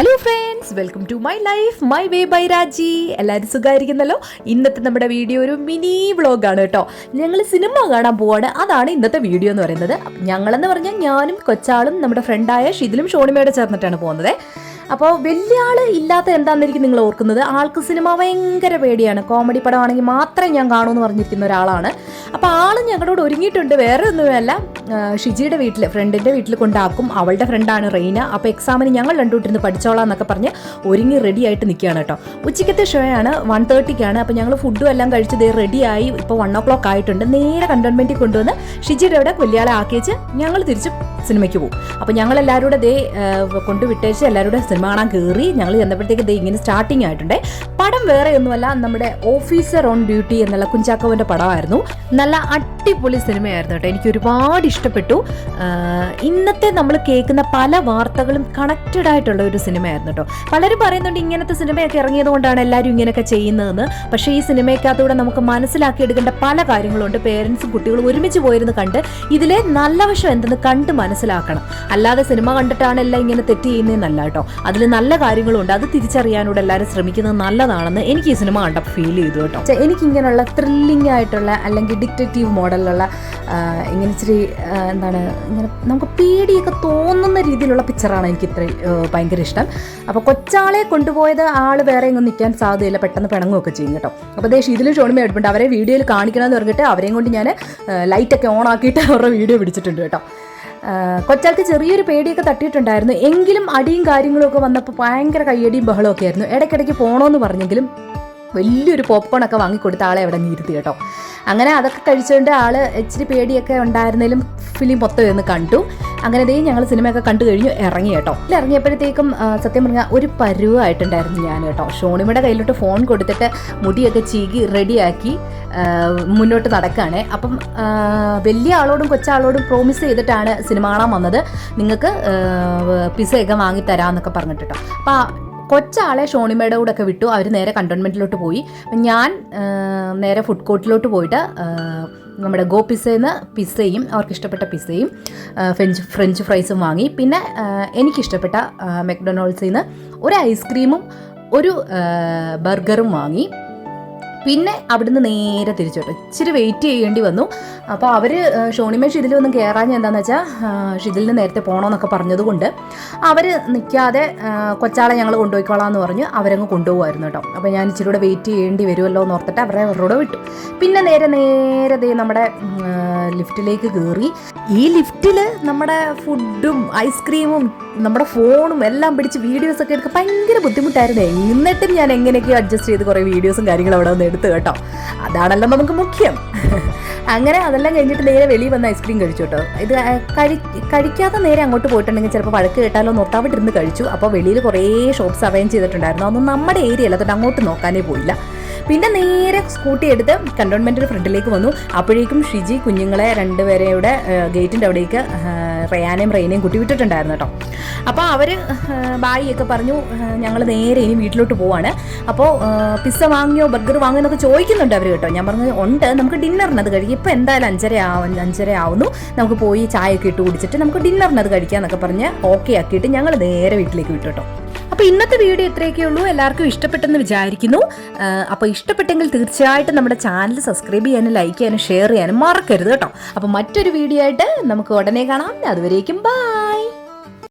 Hello friends welcome to my life my way by Raji എല്ലാവരും സുഖമായിരിക്കുന്നല്ലോ ഇന്നത്തെ നമ്മുടെ video ഒരു മിനി വ്ളോഗാണ് കേട്ടോ. ഞങ്ങൾ സിനിമ കാണാൻ പോവാണ്. അതാണ് ഇന്നത്തെ വീഡിയോ എന്ന് പറയുന്നത്. ഞങ്ങളെന്ന് പറഞ്ഞാൽ ഞാനും കൊച്ചാളും നമ്മുടെ ഫ്രണ്ടായ ഷിതിലും ഷോണിമയുടെ ചേർന്നിട്ടാണ് പോകുന്നത്. അപ്പോൾ വലിയ ആൾ ഇല്ലാത്ത എന്താണെന്നിരിക്കും നിങ്ങൾ ഓർക്കുന്നത്? ആൾക്ക് സിനിമ ഭയങ്കര പേടിയാണ്. കോമഡി പടമാണെങ്കിൽ മാത്രമേ ഞാൻ കാണൂ എന്ന് പറഞ്ഞിരിക്കുന്ന ഒരാളാണ്. അപ്പോൾ ആൾ ഞങ്ങളോട് ഒരുങ്ങിയിട്ടുണ്ട്. വേറെ ഒന്നുമല്ല ഷിജിയുടെ വീട്ടിൽ ഫ്രണ്ടിന്റെ വീട്ടിൽ കൊണ്ടാക്കും. അവളുടെ ഫ്രണ്ടാണ് റെയ്ന. അപ്പോൾ എക്സാമിന് ഞങ്ങൾ രണ്ടുകൂട്ടിരുന്ന് പഠിച്ചോളാം എന്നൊക്കെ പറഞ്ഞ് ഒരുങ്ങി റെഡി ആയിട്ട് നിൽക്കുകയാണ് കേട്ടോ ഉച്ചയ്ക്കത്തെ ഷോ ആണ് വൺ തേർട്ടിക്കാണ് അപ്പോൾ ഞങ്ങൾ ഫുഡും എല്ലാം കഴിച്ച് ദേ റെഡിയായി ഇപ്പോൾ വൺ ഓ ക്ലോക്ക് ആയിട്ടുണ്ട്. നേരെ കണ്ടോൺമെന്റിൽ കൊണ്ടുവന്ന് ഷിജിയുടെ അവിടെ കൊല്ലിയാളെ ആക്കിയച്ച് ഞങ്ങൾ തിരിച്ച് സിനിമയ്ക്ക് പോകും അപ്പോൾ ഞങ്ങൾ എല്ലാവരും കൂടെ ദേ കൊണ്ടുവിട്ടേച്ച് എല്ലാവരും കൂടെ സിനിമ കാണാൻ കയറി ഞങ്ങൾ ചെന്നപ്പോഴത്തേക്ക് ദേ ഇങ്ങനെ സ്റ്റാർട്ടിങ് ആയിട്ടുണ്ട്. പടം വേറെ ഒന്നുമല്ല നമ്മുടെ ഓഫീസർ ഓൺ ഡ്യൂട്ടി എന്നുള്ള കുഞ്ചാക്കോവിന്റെ പടമായിരുന്നു. നല്ല അടിപൊളി സിനിമയായിരുന്നു കേട്ടോ. എനിക്ക് ഒരുപാട് ഇഷ്ടപ്പെട്ടു. ഇന്നത്തെ നമ്മൾ കേൾക്കുന്ന പല വാർത്തകളും കണക്റ്റഡ് ആയിട്ടുള്ള ഒരു സിനിമയായിരുന്നു കേട്ടോ. പലരും പറയുന്നുണ്ട് ഇങ്ങനത്തെ സിനിമയൊക്കെ ഇറങ്ങിയത് കൊണ്ടാണ് എല്ലാവരും ഇങ്ങനെയൊക്കെ ചെയ്യുന്നതെന്ന്. പക്ഷേ ഈ സിനിമയ്ക്കകത്തൂടെ നമുക്ക് മനസ്സിലാക്കി എടുക്കേണ്ട പല കാര്യങ്ങളുണ്ട്. പേരൻസും കുട്ടികളും ഒരുമിച്ച് പോയിരുന്ന് കണ്ട് ഇതിലെ നല്ല വശം എന്തെന്ന് കണ്ട് മനസ്സിലാക്കണം. അല്ലാതെ സിനിമ കണ്ടിട്ടാണ് എല്ലാം ഇങ്ങനെ തെറ്റ് ചെയ്യുന്നതെന്നല്ല കേട്ടോ. അതിൽ നല്ല കാര്യങ്ങളുണ്ട്. അത് തിരിച്ചറിയാനൂടെ എല്ലാവരും ശ്രമിക്കുന്നത് നല്ലതാണെന്ന് എനിക്ക് ഈ സിനിമ കണ്ടപ്പോൾ ഫീൽ ചെയ്തു കേട്ടോ. എനിക്ക് ഇങ്ങനെയുള്ള ത്രില്ലിംഗ് ആയിട്ടുള്ള അല്ലെങ്കിൽ ഡിറ്റക്റ്റീവ് മോഡലിലുള്ള ഇങ്ങനെ ഇച്ചിരി എന്താണ് ഇങ്ങനെ നമുക്ക് പേടിയൊക്കെ തോന്നുന്ന രീതിയിലുള്ള പിക്ചറാണ് എനിക്ക് ഇത്ര ഭയങ്കര ഇഷ്ടം. അപ്പോൾ കൊച്ചാളെ കൊണ്ടുപോയത് ആൾ വേറെ എങ്ങും നിൽക്കാൻ സാധ്യതയില്ല പെട്ടെന്ന് പിണങ്ങുമൊക്കെ ചെയ്യും കേട്ടോ. അപ്പോൾ ദേശം ഇതിലും ഷോണിമ എടുപ്പുണ്ട് അവരെ വീഡിയോയിൽ കാണിക്കണമെന്ന് പറഞ്ഞിട്ട് അവരെയും കൊണ്ട് ഞാൻ ലൈറ്റൊക്കെ ഓൺ ആക്കിയിട്ട് അവരുടെ വീഡിയോ പിടിച്ചിട്ടുണ്ട് കേട്ടോ. കൊച്ചാൾക്ക് ചെറിയൊരു പേടിയൊക്കെ തട്ടിയിട്ടുണ്ടായിരുന്നു. എങ്കിലും അടിയും കാര്യങ്ങളൊക്കെ വന്നപ്പോൾ ഭയങ്കര കയ്യടിയും ബഹളമൊക്കെ ആയിരുന്നു. ഇടയ്ക്കിടയ്ക്ക് പോകണമെന്ന് പറഞ്ഞെങ്കിലും വലിയൊരു പോപ്കോൺ ഒക്കെ വാങ്ങിക്കൊടുത്ത ആളെ അവിടെ നീരുത്തി കേട്ടോ. അങ്ങനെ അതൊക്കെ കഴിച്ചുകൊണ്ട് ആൾ ഇച്ചിരി പേടിയൊക്കെ ഉണ്ടായിരുന്നാലും ഫിലിം മൊത്തം എന്ന് കണ്ടു. അങ്ങനെ ദേ ഞങ്ങൾ സിനിമയൊക്കെ കണ്ടു കഴിഞ്ഞു ഇറങ്ങി കേട്ടോ. ഇറങ്ങിയപ്പോഴത്തേക്കും സത്യം പറഞ്ഞാൽ ഒരു പരുവായിട്ടുണ്ടായിരുന്നു ഞാൻ കേട്ടോ. ഷോണിമയുടെ കയ്യിലോട്ട് ഫോൺ കൊടുത്തിട്ട് മുടിയൊക്കെ ചീകി റെഡിയാക്കി മുന്നോട്ട് നടക്കുകയാണ് അപ്പം വലിയ ആളോടും കൊച്ചാളോടും പ്രോമിസ് ചെയ്തിട്ടാണ് സിനിമ കാണാൻ വന്നത്. നിങ്ങൾക്ക് പിസയൊക്കെ വാങ്ങി തരാമെന്നൊക്കെ പറഞ്ഞിട്ട് കേട്ടോ. അപ്പം കൊച്ചാളെ ഷോണിമയുടെ കൂടെ ഒക്കെ വിട്ടു. അവർ നേരെ കണ്ടോൺമെന്റിലോട്ട് പോയി. ഞാൻ നേരെ ഫുഡ് കോർട്ടിലോട്ട് പോയിട്ട് നമ്മുടെ ഗോ പിസ്സയിൽ പിസ്സയും അവർക്ക് ഇഷ്ടപ്പെട്ട പിസ്സയും ഫ്രഞ്ച് ഫ്രഞ്ച് ഫ്രൈസും വാങ്ങി. പിന്നെ എനിക്കിഷ്ടപ്പെട്ട മെക്ഡൊണാൾഡ്സിൽ നിന്ന് ഒരു ഐസ്ക്രീമും ഒരു ബർഗറും വാങ്ങി. പിന്നെ അവിടുന്ന് നേരെ തിരിച്ചു കേട്ടോ ഇച്ചിരി വെയിറ്റ് ചെയ്യേണ്ടി വന്നു. അപ്പോൾ അവർ ഷോണിമേ ഷിതിൽ ഒന്നും കയറാഞ്ഞ എന്താണെന്ന് വെച്ചാൽ ഷിതിലിന് നേരത്തെ പോകണമെന്നൊക്കെ പറഞ്ഞതുകൊണ്ട് അവർ നിൽക്കാതെ കൊച്ചാളെ ഞങ്ങൾ കൊണ്ടുപോയിക്കോളാം എന്ന് പറഞ്ഞ് അവരങ്ങ് കൊണ്ടുപോകുമായിരുന്നു കേട്ടോ. അപ്പോൾ ഞാൻ ഇച്ചിരി കൂടെ വെയിറ്റ് ചെയ്യേണ്ടി വരുമല്ലോ എന്ന് ഓർത്തിട്ട് അവരെ അവരോട് വിട്ടു. പിന്നെ നേരെ നേരെ ദേ നമ്മുടെ ലിഫ്റ്റിലേക്ക് കയറി ഈ ലിഫ്റ്റിൽ നമ്മുടെ ഫുഡും ഐസ്ക്രീമും നമ്മുടെ ഫോണും എല്ലാം പിടിച്ച് വീഡിയോസ് ഒക്കെ എടുക്കാൻ ഭയങ്കര ബുദ്ധിമുട്ടായിരുന്നു. എന്നിട്ടും ഞാൻ എങ്ങനെയൊക്കെയോ അഡ്ജസ്റ്റ് ചെയ്ത് കുറേ വീഡിയോസും കാര്യങ്ങളും അവിടെ വന്ന് എടുത്തു കേട്ടോ. അതാണല്ലോ നമുക്ക് മുഖ്യം. അങ്ങനെ അതെല്ലാം കഴിഞ്ഞിട്ട് നേരെ വെളിയിൽ വന്ന് ഐസ്ക്രീം കഴിച്ചു കേട്ടോ. ഇത് കഴി നേരെ അങ്ങോട്ട് പോയിട്ടുണ്ടെങ്കിൽ ചിലപ്പോൾ വഴക്ക് കേട്ടാലോ നോത്താവിട്ട് ഇരുന്ന് കഴിച്ചു. അപ്പോൾ വെളിയിൽ കുറേ ഷോപ്സ് അറേഞ്ച് ചെയ്തിട്ടുണ്ടായിരുന്നു. അതൊന്നും നമ്മുടെ ഏരിയ അല്ല. അതുകൊണ്ട് അങ്ങോട്ട് നോക്കാനേ പോയില്ല. പിന്നെ നേരെ സ്കൂട്ടി എടുത്ത് കണ്ടോൺമെന്റിന്റെ ഫ്രണ്ടിലേക്ക് വന്നു. അപ്പോഴേക്കും ഷിജി കുഞ്ഞുങ്ങളെ രണ്ടുപേരെയുടെ ഗേറ്റിന്റെ അവിടേക്ക് റയാനെയും റെയിനെയും കുട്ടി. വിട്ടിട്ടുണ്ടായിരുന്നു കേട്ടോ അപ്പോൾ അവർ ബായിയൊക്കെ പറഞ്ഞു ഞങ്ങൾ നേരെ ഇനി വീട്ടിലോട്ട് പോവാണ്. അപ്പോൾ പിസ്സ വാങ്ങിയോ ബർഗർ വാങ്ങിയോ എന്നൊക്കെ ചോദിക്കുന്നുണ്ട് അവർ കേട്ടോ. ഞാൻ പറഞ്ഞു ഉണ്ട് നമുക്ക് ഡിന്നറിന് അത് കഴിക്കും. ഇപ്പോൾ എന്തായാലും അഞ്ചര ആവും അഞ്ചര ആവുന്നു. നമുക്ക് പോയി ചായയൊക്കെ ഇട്ട് കുടിച്ചിട്ട് നമുക്ക് ഡിന്നറിന് കഴിക്കാം എന്നൊക്കെ പറഞ്ഞ് ഓക്കെ ആക്കിയിട്ട് ഞങ്ങൾ നേരെ വീട്ടിലേക്ക് വിട്ടു കേട്ടോ. അപ്പോൾ ഇന്നത്തെ വീഡിയോ ഇത്രയൊക്കെ ഉള്ളൂ. എല്ലാവർക്കും ഇഷ്ടപ്പെട്ടെന്ന് വിചാരിക്കുന്നു. അപ്പോൾ ഇഷ്ടപ്പെട്ടെങ്കിൽ തീർച്ചയായിട്ടും നമ്മുടെ ചാനൽ സബ്സ്ക്രൈബ് ചെയ്യാനും ലൈക്ക് ചെയ്യാനും ഷെയർ ചെയ്യാനും മറക്കരുത് കേട്ടോ. അപ്പോൾ മറ്റൊരു വീഡിയോ ആയിട്ട് നമുക്ക് ഉടനെ കാണാം. അതുവരേക്കും ബൈ